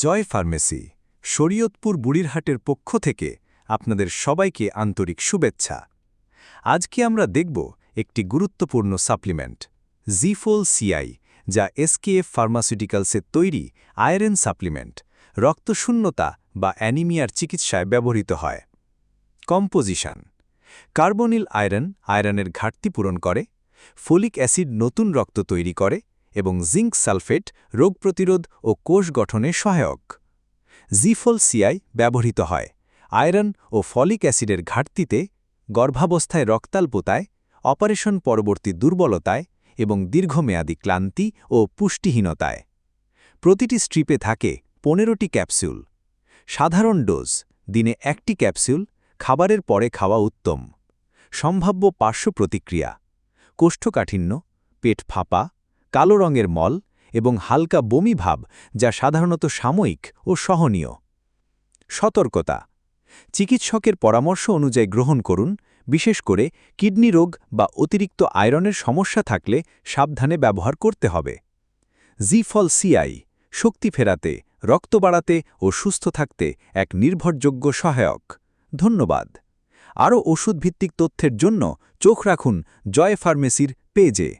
জয় pharmacy, Shariatpur বুড়িরহাটের পক্ষ থেকে আপনাদের সবাইকে আন্তরিক শুভেচ্ছা। আজকে আমরা দেখব একটি গুরুত্বপূর্ণ সাপ্লিমেন্ট, জিফোল সিআই, যা এসকেএফ ফার্মাসিউটিক্যালসের তৈরি আয়রন সাপ্লিমেন্ট, রক্তশূন্যতা বা অ্যানিমিয়ার চিকিৎসায় ব্যবহৃত হয়। কম্পোজিশন, কার্বনিল আয়রন আয়রনের ঘাটতি পূরণ করে, ফোলিক অ্যাসিড নতুন রক্ত তৈরি করে এবং জিঙ্ক সালফেট রোগ প্রতিরোধ ও কোষ গঠনে সহায়ক। জিফল সিআই ব্যবহৃত হয়। আয়রন ও ফলিক অ্যাসিডের ঘাটতিতে গর্ভাবস্থায় রক্তাল্পতায় অপারেশন পরবর্তী দুর্বলতায় এবং দীর্ঘমেয়াদী ক্লান্তি ও পুষ্টিহীনতায়। প্রতিটি স্ট্রিপে থাকে পনেরোটি ক্যাপসুল। সাধারণ ডোজ, দিনে একটি ক্যাপসুল, খাবারের পরে খাওয়া উত্তম। সম্ভাব্য পার্শ্ব প্রতিক্রিয়া, কোষ্ঠকাঠিন্য, পেট ফাঁপা কালো রঙের মল এবং হালকা বমি ভাব, যা সাধারণত সাময়িক ও সহনীয়। সতর্কতা। চিকিৎসকের পরামর্শ অনুযায়ী গ্রহণ করুন, বিশেষ করে কিডনি রোগ বা অতিরিক্ত আয়রনের সমস্যা থাকলে সাবধানে ব্যবহার করতে হবে। জিফল সিআই, শক্তি ফেরাতে, রক্ত বাড়াতে ও সুস্থ থাকতে এক নির্ভরযোগ্য সহায়ক। ধন্যবাদ। আরও ওষুধভিত্তিক তথ্যের জন্য চোখ রাখুন জয় ফার্মেসির পেজে।